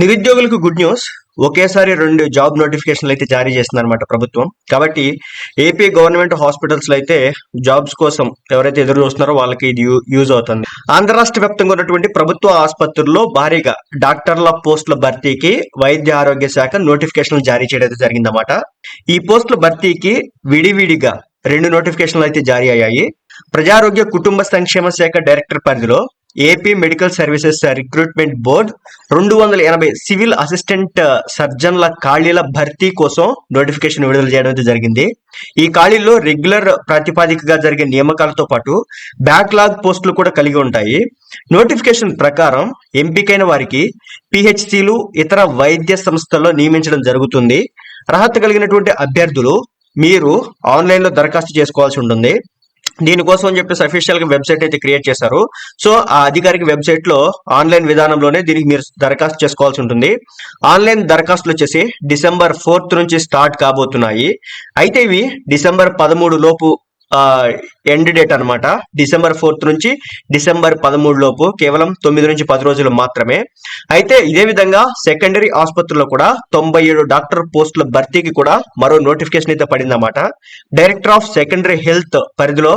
నిరుద్యోగులకు good news ఒకేసారి రెండు జాబ్ నోటిఫికేషన్లు అయితే జారీ చేసిందనమాట ప్రభుత్వం. కాబట్టి ఏపీ గవర్నమెంట్ హాస్పిటల్స్లో అయితే జాబ్స్ కోసం ఎవరైతే ఎదురు చూస్తున్నారో వాళ్ళకి ఇది యూజ్ అవుతుంది. ఆంధ్ర రాష్ట్ర వ్యాప్తంగా ఉన్నటువంటి ప్రభుత్వ ఆసుపత్రుల్లో భారీగా డాక్టర్ల పోస్టుల భర్తీకి వైద్య ఆరోగ్య శాఖ నోటిఫికేషన్లు జారీ చేయడం అయితే జరిగిందన్నమాట. ఈ పోస్టుల భర్తీకి విడివిడిగా రెండు నోటిఫికేషన్లు అయితే జారీ అయ్యాయి. ప్రజారోగ్య కుటుంబ సంక్షేమ శాఖ డైరెక్టర్ పరిధిలో AP medical services recruitment board రెండు వందల ఎనభై సివిల్ అసిస్టెంట్ సర్జన్ల ఖాళీల భర్తీ కోసం నోటిఫికేషన్ విడుదల చేయడం అయితే జరిగింది. ఈ ఖాళీల్లో రెగ్యులర్ ప్రాతిపాదికగా జరిగే నియామకాలతో పాటు బ్యాక్లాగ్ పోస్టులు కూడా కలిగి ఉంటాయి. నోటిఫికేషన్ ప్రకారం ఎంపికైన వారికి పిహెచ్సిలు ఇతర వైద్య సంస్థల్లో నియమించడం జరుగుతుంది. అర్హత కలిగినటువంటి అభ్యర్థులు మీరు ఆన్లైన్లో దరఖాస్తు చేసుకోవాల్సి ఉంటుంది. దీనికోసం అని చెప్పేసి అఫీషియల్గా వెబ్సైట్ అయితే క్రియేట్ చేశారు. సో ఆ అధికారిక వెబ్సైట్లో ఆన్లైన్ విధానంలోనే దీనికి మీరు దరఖాస్తు చేసుకోవాల్సి ఉంటుంది. ఆన్లైన్ దరఖాస్తులు వచ్చేసి డిసెంబర్ ఫోర్త్ నుంచి స్టార్ట్ కాబోతున్నాయి. అయితే ఇవి డిసెంబర్ పదమూడు లోపు ఎండ్ డేట్ అన్నమాట. డిసెంబర్ ఫోర్త్ నుంచి డిసెంబర్ పదమూడు లోపు కేవలం తొమ్మిది నుంచి పది రోజులు మాత్రమే. అయితే ఇదే విధంగా సెకండరీ ఆసుపత్రుల్లో కూడా తొంభై ఏడు డాక్టర్ పోస్టుల భర్తీకి కూడా మరో నోటిఫికేషన్ అయితే పడిందన్నమాట. డైరెక్టర్ ఆఫ్ సెకండరీ హెల్త్ పరిధిలో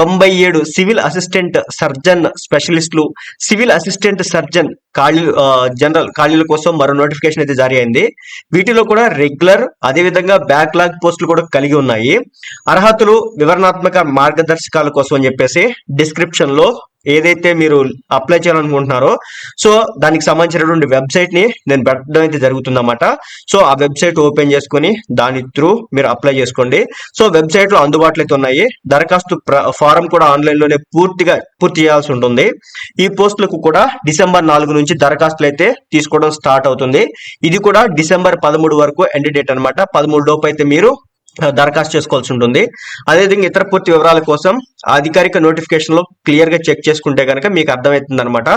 తొంభై ఏడు సివిల్ అసిస్టెంట్ సర్జన్ స్పెషలిస్టులు సివిల్ అసిస్టెంట్ సర్జన్ ఖాళీలు ఆ, జనరల్ ఖాళీల కోసం మరో నోటిఫికేషన్ అయితే జారీ అయింది. వీటిలో కూడా రెగ్యులర్ అదేవిధంగా బ్యాక్లాగ్ పోస్టులు కూడా కలిగి ఉన్నాయి. అర్హతలు వివరణాత్మక మార్గదర్శకాల కోసం అని చెప్పేసి డిస్క్రిప్షన్లో ఏదైతే మీరు అప్లై చేయాలనుకుంటున్నారో సో దానికి సంబంధించినటువంటి వెబ్సైట్ని నేను పెట్టడం అయితే జరుగుతుందన్నమాట. సో ఆ వెబ్సైట్ ఓపెన్ చేసుకుని దాని త్రూ మీరు అప్లై చేసుకోండి. సో వెబ్సైట్లో అందుబాటులో అయితే ఉన్నాయి. దరఖాస్తు ఫారం కూడా ఆన్లైన్లోనే పూర్తిగా పూర్తి చేయాల్సి ఉంటుంది. ఈ పోస్టులకు కూడా డిసెంబర్ నాలుగు నుంచి దరఖాస్తులు అయితే తీసుకోవడం స్టార్ట్ అవుతుంది. ఇది కూడా డిసెంబర్ పదమూడు వరకు ఎండ్ డేట్ అన్నమాట. పదమూడు లోపు అయితే మీరు దరఖాస్తు చేసుకోవాల్సి ఉంటుంది. అదేవిధంగా ఇతర పూర్తి వివరాల కోసం అధికారిక నోటిఫికేషన్లో క్లియర్గా చెక్ చేసుకుంటే కనుక మీకు అర్థమవుతుంది అనమాట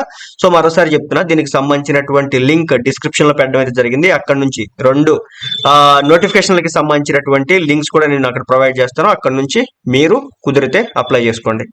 సో మరోసారి చెప్తున్నా దీనికి సంబంధించినటువంటి లింక్ డిస్క్రిప్షన్లో పెట్టడం అయితే జరిగింది. అక్కడ నుంచి రెండు నోటిఫికేషన్లకి సంబంధించినటువంటి లింక్స్ కూడా నేను అక్కడ ప్రొవైడ్ చేస్తాను. అక్కడ నుంచి మీరు కుదిరితే అప్లై చేసుకోండి.